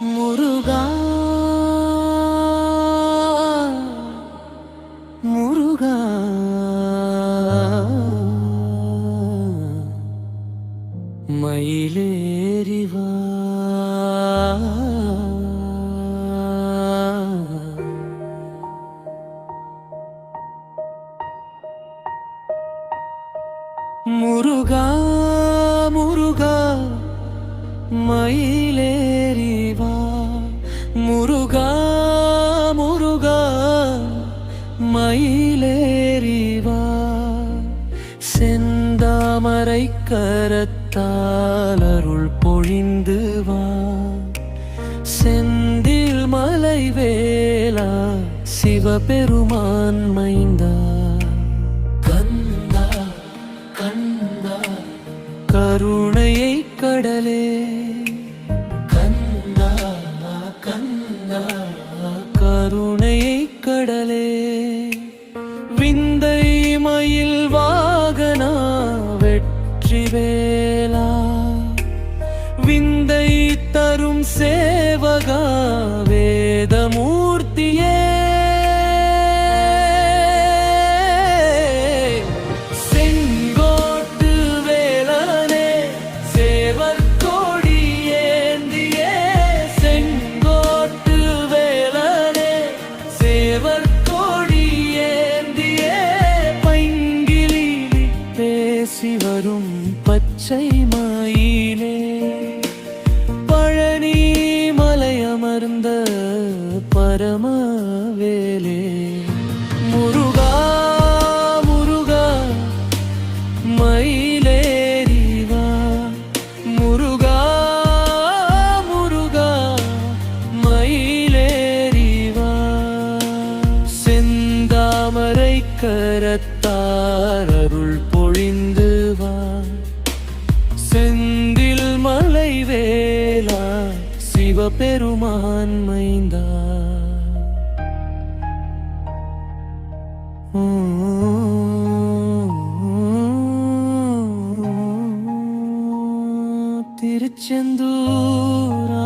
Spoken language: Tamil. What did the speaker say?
முருகா முருகா. மயிலேறிவா முருகா முருகா மயில் மயிலேறிவா செந்தாமரை கரத்தால் அருள் பொழிந்து வா செந்தில் மலை வேளா சிவபெருமான் மைந்தா கந்தா கந்தா கருணையை விந்தை தரும் சேவகா வேதமூர்த்தியே. செங்கோட்டு வேலனே சேவர் கோடி ஏந்தியே செங்கோட்டு வேலனே சேவர் கோடி ஏந்தியே பைங்கிலி பேசி வரும் பச்சை மாயிலே. உணர்ந்த அமர்ந்த பரமவேலே. முருகா முருகா மயிலேறிவா. முருகா முருகா மயிலேறிவா. செந்தாமரை கரத்தார் அருள் பொழிந்த சிவபெருமான் மைந்தா திருச்செந்தூரா